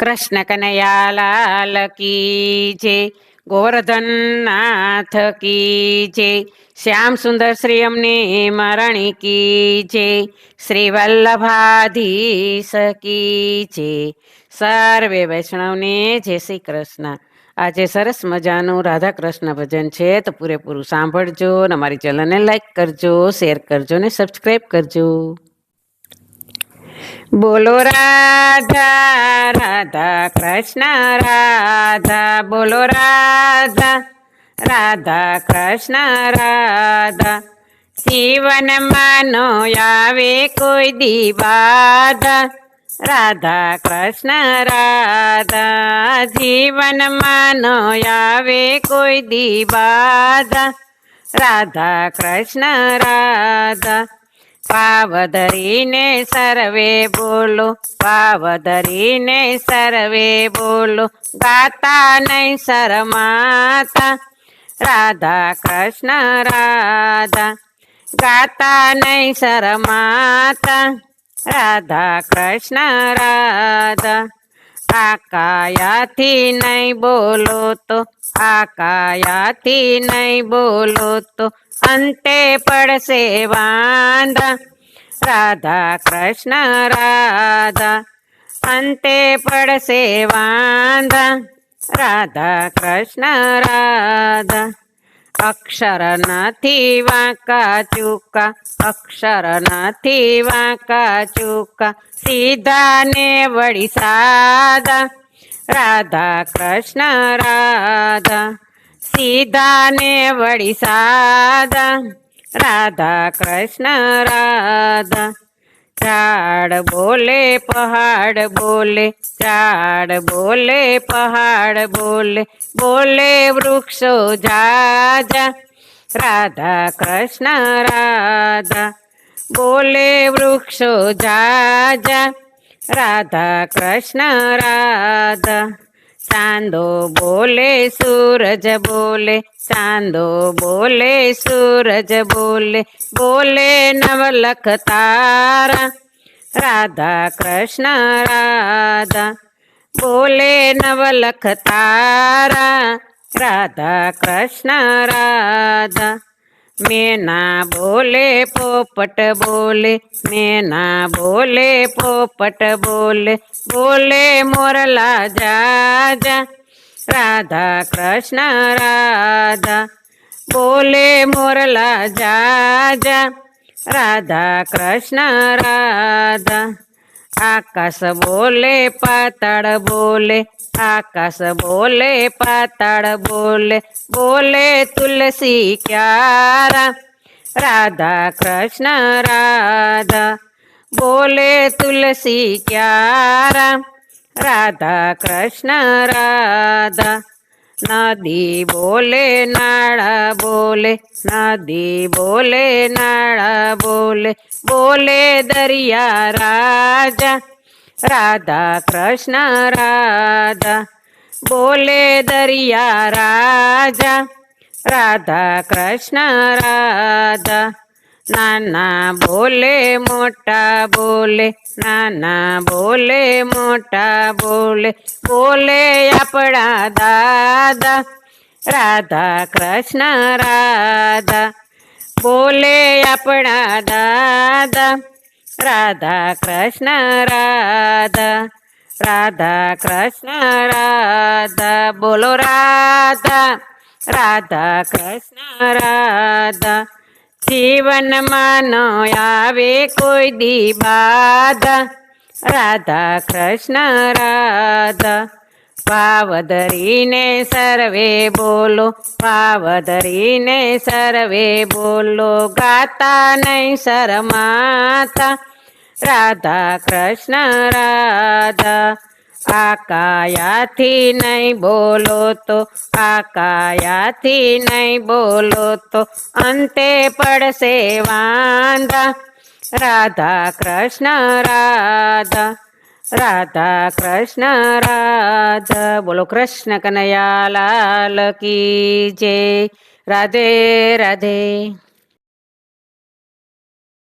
કૃષ્ણ કનૈયાલાલ કી જે ગોવર્ધન નાથ કી જે શ્યામ સુંદર શ્રી અમને મરણી કી જે શ્રી વલ્લભાધીશ કી જે સર્વે વૈષ્ણવને જય શ્રી કૃષ્ણ. આજે સરસ મજાનું રાધા કૃષ્ણ ભજન છે, તો પૂરેપૂરું સાંભળજો અને અમારી ચેનલને લાઈક કરજો, શેર કરજો ને સબસ્ક્રાઈબ કરજો. બોલો રાધા રાધા, કૃષ્ણ, રાધા, બોલો રાધા રાધા, કૃષ્ણ, રાધા. જીવન માનો આવે કોઈ દીવાધા રાધા, કૃષ્ણ, રાધા. જીવન માનો આવે કોઈ દીવાધા રાધા, કૃષ્ણ, રાધા. પાવધરીને સર્વે બોલો, પાવધરીને સર્વે બોલો. ગાતા નહીં શરમાતા, રાધા કૃષ્ણ, રાધા. ગાતા નહીં શરમાતા, રાધા કૃષ્ણ, રાધા. આકાયાથી નહીં બોલો તો આકાયાથી નહીં બોલો તો અંતે પડશે વાંધા રાધા કૃષ્ણ રાધા અંતે પડશે વાંધા રાધા કૃષ્ણ રાધા અક્ષર નથી વાંકા ચૂકા અક્ષર નથી વાંકા ચૂકા સીધા ને વળી સાદા રાધા કૃષ્ણ રાધા સીધા ને વળી ઝાડ બોલે, પહાડ બોલે ઝાડ બોલે, પહાડ બોલે બોલે વૃક્ષો જાજા રાધા કૃષ્ણ, રાધા. બોલે વૃક્ષો જાજા રાધા કૃષ્ણ, રાધા. ચાંદો બોલે, સૂરજ બોલે, ચાંદો બોલે, સૂરજ બોલે બોલે નવલખ તારા, રાધા કૃષ્ણ રાધા, બોલે નવલખ તારા, રાધા કૃષ્ણ રાધા. મેના બોલે પોપટ બોલે, મેના બોલે પોપટ બોલે બોલે મોરલા જાજા, રાધા કૃષ્ણ રાધા, બોલે મોરલા જાજા, રાધા કૃષ્ણ રાધા, આકાશ બોલે, પાતાળ બોલે આકાશ બોલે પાતાળ બોલે બોલે તુલસી ક્યારા રાધા કૃષ્ણ રાધા બોલે તુલસી ક્યારા રાધા કૃષ્ણ રાધા નદી બોલે નાળા બોલે નદી બોલે નાળા બોલે બોલે દરિયા રાજા રાધા કૃષ્ણ, રાધા. બોલે દરિયા રાજા. રાધા કૃષ્ણ, રાધા. નાના બોલે, મોટા બોલે. નાના બોલે, મોટા બોલે. બોલે આપણા દાદા. રાધા કૃષ્ણ, રાધા. બોલે આપણા દાદા. રાધા કૃષ્ણ, રાધા રાધા કૃષ્ણ, રાધા. બોલો રાધા રાધા કૃષ્ણ, રાધા. જીવનમાં ન આવે કોઈ દી બાધા. રાધા કૃષ્ણ, રાધા. પાવધરીને સર્વે બોલો પાવધરીને સર્વે બોલો. ગાતા નહીં શરમાતા. રાધા કૃષ્ણ, રાધા. આકાયાથી નહીં બોલો તો, આકાયાથી નહીં બોલો તો, અંતે પડશે વાંધા. રાધા કૃષ્ણ, રાધા. રાધા કૃષ્ણ, રાધા. બોલો કૃષ્ણ કનૈયા લાલ કી જય. રાધે રાધે.